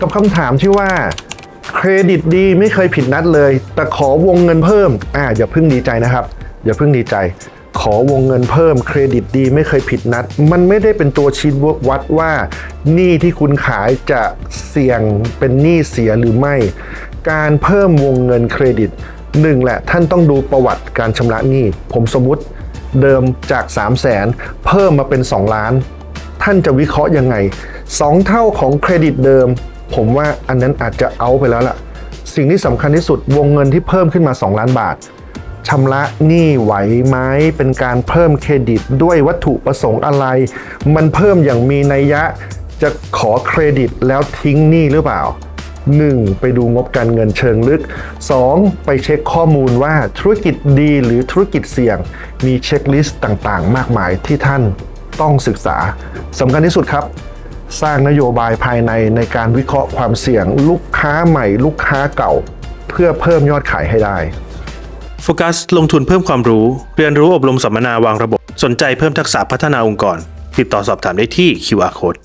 กับคำถามที่ว่า เครดิตดีไม่เคยผิดนัดเลย แต่ขอวงเงินเพิ่มอ่าอย่าเพิ่งดีใจนะครับ อย่าเพิ่งดีใจ ขอวงเงินเพิ่มเครดิตดีไม่เคยผิดนัด มันไม่ได้เป็นตัวชี้วัดว่าหนี้ที่คุณขายจะเสี่ยงเป็นหนี้เสียหรือไม่ การเพิ่มวงเงินเครดิตหนึ่งแหละท่านต้องดูประวัติการชำระหนี้ ผมสมมุติเดิมจาก 3 0 0แสนเพิ่มมาเป็น 2 ล้าน ท่านจะวิเคราะห์ยังไง 2 เท่าของเครดิตเดิม ผมว่าอันนั้นอาจจะเอาไปแล้วล่ะ สิ่งที่สำคัญที่สุดวงเงินที่เพิ่มขึ้นมา 2 ล้านบาทชำระหนี้ไหวไหมเป็นการเพิ่มเครดิตด้วยวัตถุประสงค์อะไร มันเพิ่มอย่างมีนัยยะจะขอเครดิตแล้วทิ้งหนี้หรือเปล่า 1. ไปดูงบการเงินเชิงลึก 2. ไปเช็คข้อมูลว่าธุรกิจดีหรือธุรกิจเสี่ยง มีเช็คลิสต์ต่างๆ มากมายที่ท่านต้องศึกษาสำคัญที่สุดครับ สร้างนโยบายภายในในการวิเคราะห์ความเสี่ยง ลูกค้าใหม่ ลูกค้าเก่า เพื่อเพิ่มยอดขายให้ได้โฟกัสลงทุนเพิ่มความรู้ เรียนรู้อบรมสัมมนาวางระบบ สนใจเพิ่มทักษะพัฒนาองค์กร ติดต่อสอบถามได้ที่ QR Code